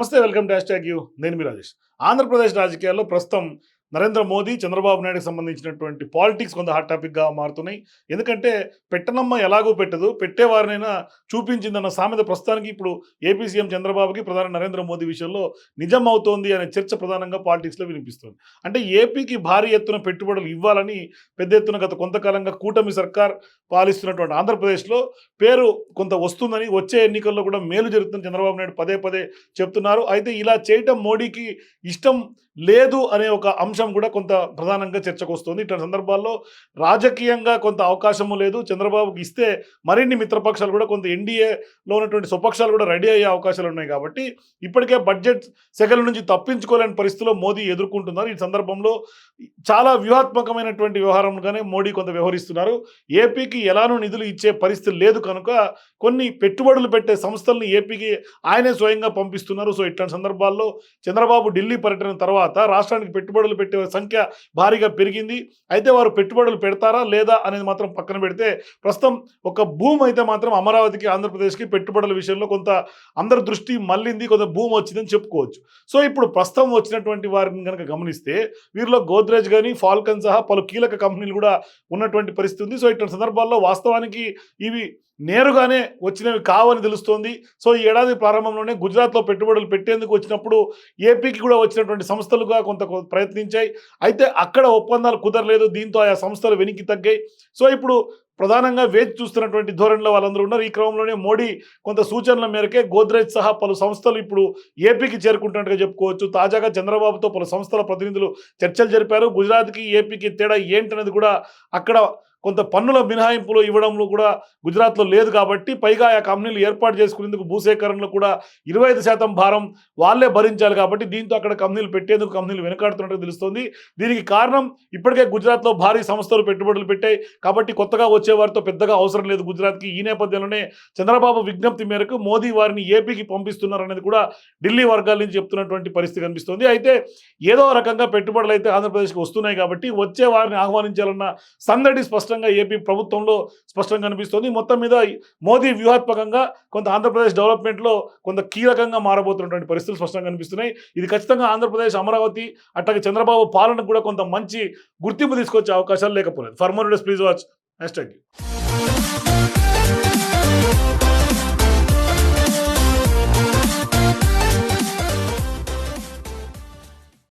నమస్తే welcome to hashtag you. నేను మీ రాజేష్. ఆంధ్రప్రదేశ్ రాజకీయాల్లో ప్రస్తుతం నరేంద్ర మోదీ చంద్రబాబు నాయుడుకి సంబంధించినటువంటి పాలిటిక్స్ కొంత హాట్ టాపిక్గా మారుతున్నాయి. ఎందుకంటే పెట్టనమ్మ ఎలాగో పెట్టదు. పెట్టేవారినైనా చూపించిందన్న సామెత ప్రస్తుతానికి ఇప్పుడు ఏపీ సీఎం చంద్రబాబుకి ప్రధాని నరేంద్ర మోదీ విషయంలో నిజం అవుతోంది అనే చర్చ ప్రధానంగా పాలిటిక్స్లో వినిపిస్తుంది. అంటే ఏపీకి భారీ ఎత్తున పెట్టుబడులు ఇవ్వాలని పెద్ద ఎత్తున గత కొంతకాలంగా కూటమి సర్కార్ పాలిస్తున్నటువంటి ఆంధ్రప్రదేశ్లో పేరు కొంత వస్తుందని వచ్చే ఎన్నికల్లో కూడా మేలు జరుగుతుందని చంద్రబాబు నాయుడు పదే పదే చెప్తున్నారు. అయితే ఇలా చేయటం మోడీకి ఇష్టం లేదు అనే ఒక అంశం కూడా కొంత ప్రధానంగా చర్చకు వస్తుంది ఇటువంటి సందర్భాల్లో రాజకీయంగా కొంత అవకాశము లేదు. చంద్రబాబుకి ఇస్తే మరిన్ని మిత్రపక్షాలు కూడా కొంత ఎన్డీఏలో ఉన్నటువంటి స్వపక్షాలు కూడా రెడీ అయ్యే అవకాశాలు ఉన్నాయి కాబట్టి ఇప్పటికే బడ్జెట్ సెగల నుంచి తప్పించుకోలేని పరిస్థితిలో మోదీ ఎదుర్కొంటున్నారు. ఈ సందర్భంలో చాలా వ్యూహాత్మకమైనటువంటి వ్యవహారంగానే మోడీ కొంత వ్యవహరిస్తున్నారు. ఏపీకి ఎలానూ నిధులు ఇచ్చే పరిస్థితి లేదు కనుక కొన్ని పెట్టుబడులు పెట్టే సంస్థల్ని ఏపీకి ఆయనే స్వయంగా పంపిస్తున్నారు. సో ఇట్లాంటి సందర్భాల్లో చంద్రబాబు ఢిల్లీ పర్యటన తర్వాత రాష్ట్రానికి పెట్టుబడులు పెట్టే సంఖ్య భారీగా పెరిగింది. అయితే వారు పెట్టుబడులు పెడతారా లేదా అనేది మాత్రం పక్కన పెడితే ప్రస్తుతం ఒక భూమి అయితే మాత్రం అమరావతికి ఆంధ్రప్రదేశ్కి పెట్టుబడుల విషయంలో కొంత అందరి దృష్టి మళ్ళింది కొంత భూమి వచ్చిందని చెప్పుకోవచ్చు. సో ఇప్పుడు ప్రస్తుతం వచ్చినటువంటి వారిని కనుక గమనిస్తే వీరిలో గోద్రేజ్ కానీ ఫాల్కన్ సహా పలు కీలక కంపెనీలు కూడా ఉన్నటువంటి పరిస్థితి ఉంది. సో ఇటువంటి సందర్భాల్లో వాస్తవానికి ఇవి నేరుగానే వచ్చినవి కావని తెలుస్తోంది. సో ఈ ఏడాది ప్రారంభంలోనే గుజరాత్లో పెట్టుబడులు పెట్టేందుకు వచ్చినప్పుడు ఏపీకి కూడా వచ్చినటువంటి సంస్థలుగా కొంత ప్రయత్నించాయి. అయితే అక్కడ ఒప్పందాలు కుదరలేదు. దీంతో ఆయా సంస్థలు వెనక్కి తగ్గాయి. సో ఇప్పుడు ప్రధానంగా వేచి చూస్తున్నటువంటి ధోరణిలో వాళ్ళందరూ ఉన్నారు. ఈ క్రమంలోనే మోడీ కొంత సూచనల మేరకే గోద్రేజ్ సహా పలు సంస్థలు ఇప్పుడు ఏపీకి చేరుకుంటున్నట్టుగా చెప్పుకోవచ్చు. తాజాగా చంద్రబాబుతో పలు సంస్థల ప్రతినిధులు చర్చలు జరిపారు. గుజరాత్కి ఏపీకి తేడా ఏంటనేది కూడా అక్కడ కొంత పన్నుల మినహాయింపులు ఇవ్వడంలో కూడా గుజరాత్లో లేదు కాబట్టి పైగా ఆ కంపెనీలు ఏర్పాటు చేసుకునేందుకు భూసేకరణలో కూడా ఇరవై ఐదు శాతం భారం వాళ్ళే భరించాలి కాబట్టి దీంతో అక్కడ కంపెనీలు పెట్టేందుకు కంపెనీలు వెనుకాడుతున్నట్టు తెలుస్తోంది. దీనికి కారణం ఇప్పటికే గుజరాత్లో భారీ సంస్థలు పెట్టుబడులు పెట్టాయి కాబట్టి కొత్తగా వచ్చేవారితో పెద్దగా అవసరం లేదు గుజరాత్కి. ఈ నేపథ్యంలోనే చంద్రబాబు విజ్ఞప్తి మేరకు మోదీ వారిని ఏపీకి పంపిస్తున్నారనేది కూడా ఢిల్లీ వర్గాల నుంచి చెప్తున్నటువంటి పరిస్థితి కనిపిస్తుంది. అయితే ఏదో రకంగా పెట్టుబడులు అయితే ఆంధ్రప్రదేశ్కి వస్తున్నాయి కాబట్టి వచ్చే వారిని ఆహ్వానించాలన్న సందడి స్పష్టంగా ఏపీ ప్రభుత్వంలో స్పష్టంగా కనిపిస్తోంది. మొత్తం మీద మోదీ వ్యూహాత్మకంగా కొంత ఆంధ్రప్రదేశ్ డెవలప్మెంట్లో కొంత కీలకంగా మారబోతున్నటువంటి పరిస్థితులు స్పష్టంగా కనిపిస్తున్నాయి. ఇది ఖచ్చితంగా ఆంధ్రప్రదేశ్ అమరావతి అట్లాగే చంద్రబాబు పాలనకు కూడా కొంత మంచి గుర్తింపు తీసుకొచ్చే అవకాశాలు లేకపోలేదు. Former please watch hash tag